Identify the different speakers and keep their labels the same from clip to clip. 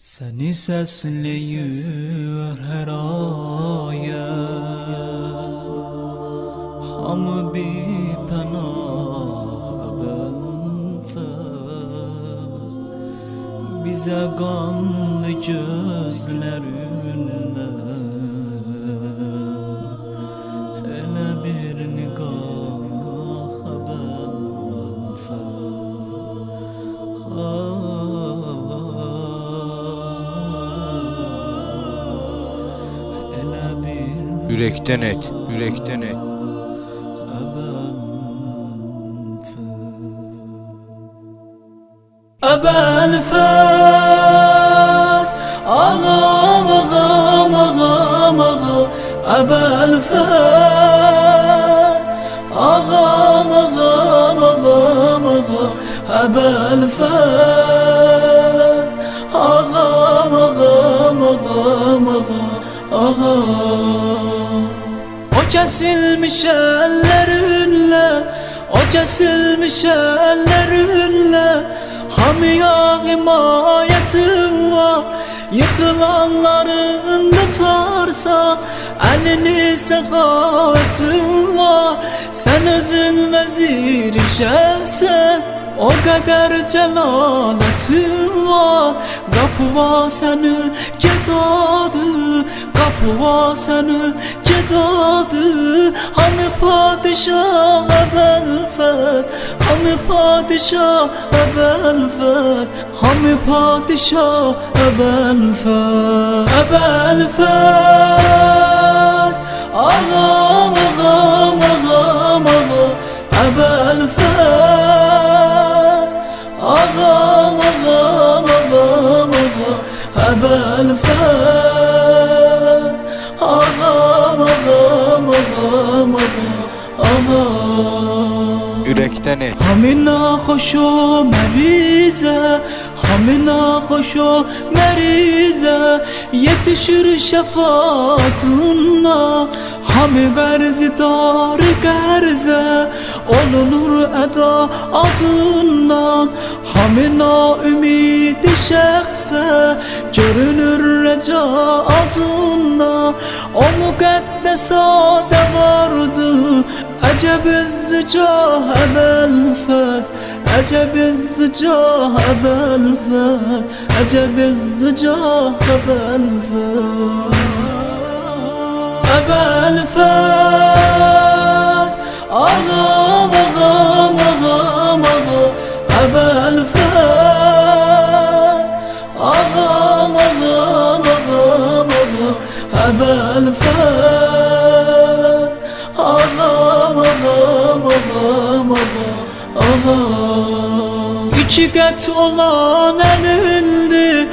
Speaker 1: Seni sesliyor her aya. Hamı bir pənah Bize qanlı gözlerinden
Speaker 2: Yürekten et, yürekten et.
Speaker 1: أبا الفاس أغام أغام أغام أغام أبا الفاس أغام أغام أغام أغام أبا الفاس أغام أغام أغام أغام أغام O kesilmiş ellerinle O kesilmiş ellerinle Hamiya himayetin var Yıkılanların tutarsa Elini sekavetin var. Sen özün veziri şefsen o kadar celaletin var. Kapı var senin cedadı Kapı var senin cedadı Hani padişah ebelfet Hani padişah ebelfet Hani padişah ebelfet
Speaker 2: Yürekten et.
Speaker 1: Hamina hoşu merize Hamina hoşu merize Yetişir şefaatuna Hami garzi dar gerze Olunur eda adından Hamina ümidi şahse Görünür reca adından O mukaddesa da Acep izzicah ebelfes Acep izzicah ebelfes Acep izzicah ebelfes Ebelfes Ağam ağam ağam ağam Ebelfes Ağam ağam ağam ağam Ebelfes İki qət olan əlindir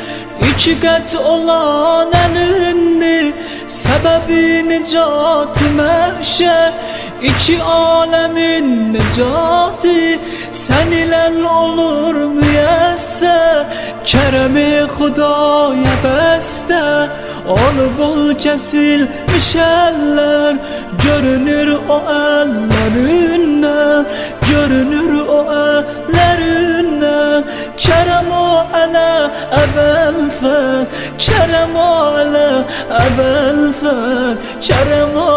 Speaker 1: İki qət olan əlindir Səbəbi nicat məşə İki aləmin nicatı Sən ilə olur müyəssə Kərəmi xudaya bəstə Onu bol kəsilmiş əllər Görünür o əllərindən ebel fes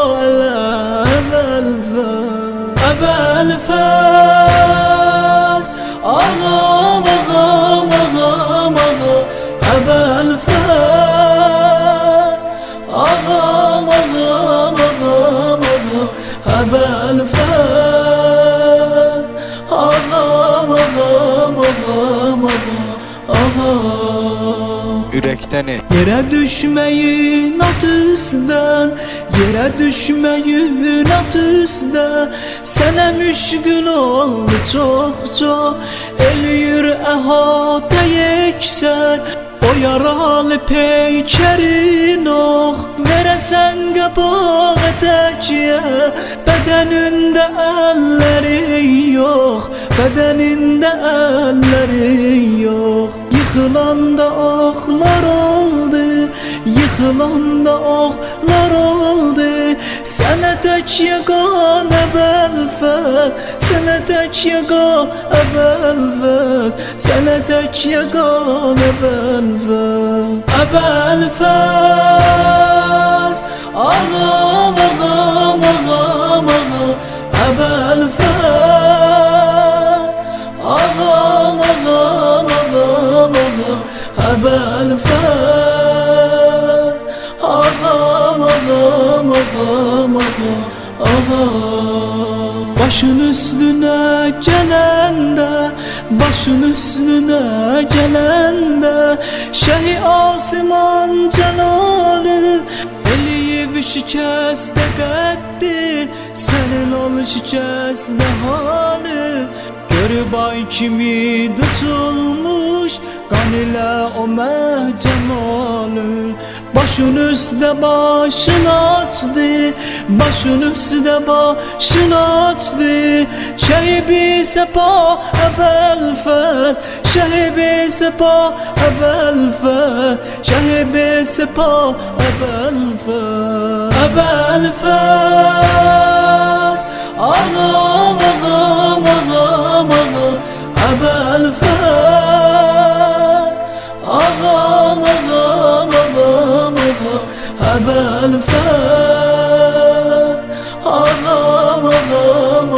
Speaker 2: Yürekten et.
Speaker 1: Yere düşmeyin at üstten Yere düşmeyin at üstten Sene müşkül oldu çok çok Eliyir ehate yekser O yaralı peykerin oh Veresen kabağı tekiye Bedeninde elleri yok Bedeninde elleri yok Yıkılan da oklar oldu Yıkılan da oklar oldu Sene tek yegane belfet Sene tek yegane belfet Sene tek yegane belfet Ebelfez Ağam ağam ağam ağam Ebelfez Başın üstüne gelende Şehi Asiman Celal'in Eli bir şikest etti Senin ol şikest ne hali Gör bay kimi tutulmuş Kan ile o mehcemalü Başın üstte başın açtı. Başın üstte başın açtı. Şehibi sepa ebelfet Şehibi sepa ebelfet Şehibi sepa ebelfet Ebelfet Ağam ağam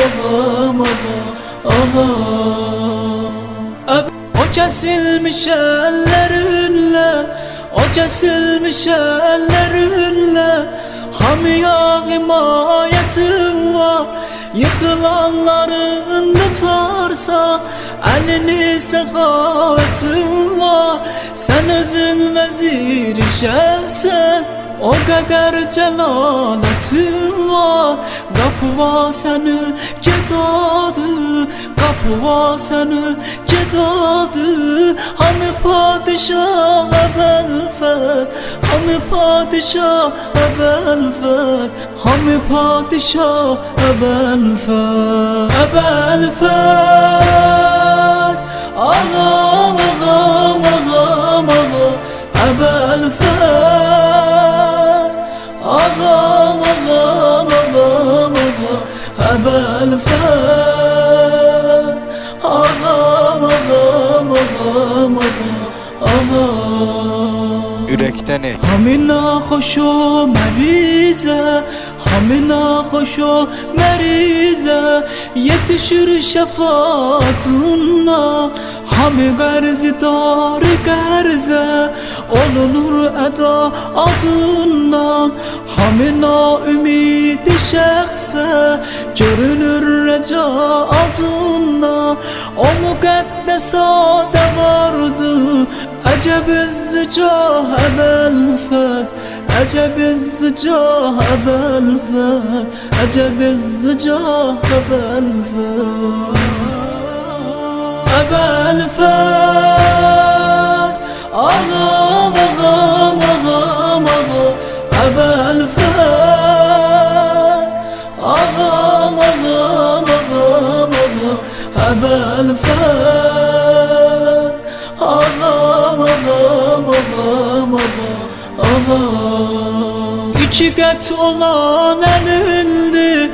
Speaker 1: ağam ağam ağam O kesilmiş ellerinle O kesilmiş ellerinle. Hamiya himayetin var Yıkılanların tutarsa Elini sekavetin var. Sen özün vezir şefsen o kadar celaletin var senin cedadı Kapı var senin cedadı Hami padişah ebelfet Hami padişah ebelfet Hami padişah ebelfet Ebelfet Ağam ağam ağam ağam Ebelfet خوشو مریزه Hamina خوشو merize Yetişir şefaatuna Hami garzi dar gerze Olunur eda adına Hamina ümidi şehse Görünür reca adına O mukaddes ade vardı Acep izzicah ebelfes Acep izzicah ebelfes Acep izzicah ebelfes Ebelfes Ağam ağam ağam ağam Ebelfes Ağam ağam ağam ağam Ebelfes Ağam ağam ağam ağam ağam İki kat olan elindi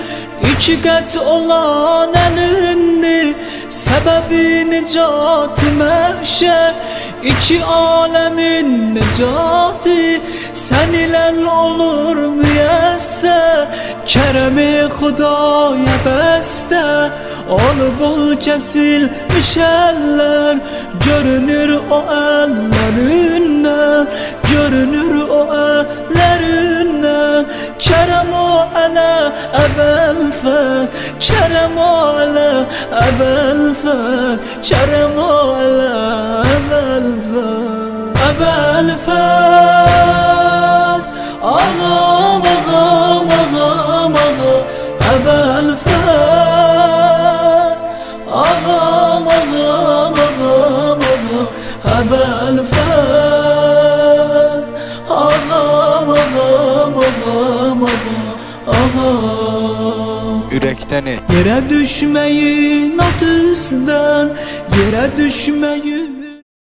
Speaker 1: İki kat olan elindi. Sebebi necat meşer İki alemin necati. Sen ile olur müyesser Keremi Hudaya beste. Ol bul kesilmiş eller Görünür o ellerinden Görünür o ellerinden Kerem o ele ebelfet Kerem o ele ebelfet Kerem o ele ebelfet Ebelfet Ağam ağam ağam ağam Ebelfet Ağam ağam ağam ağam Ebelfet Yere düşmeyin at üstten Yere düşmeyin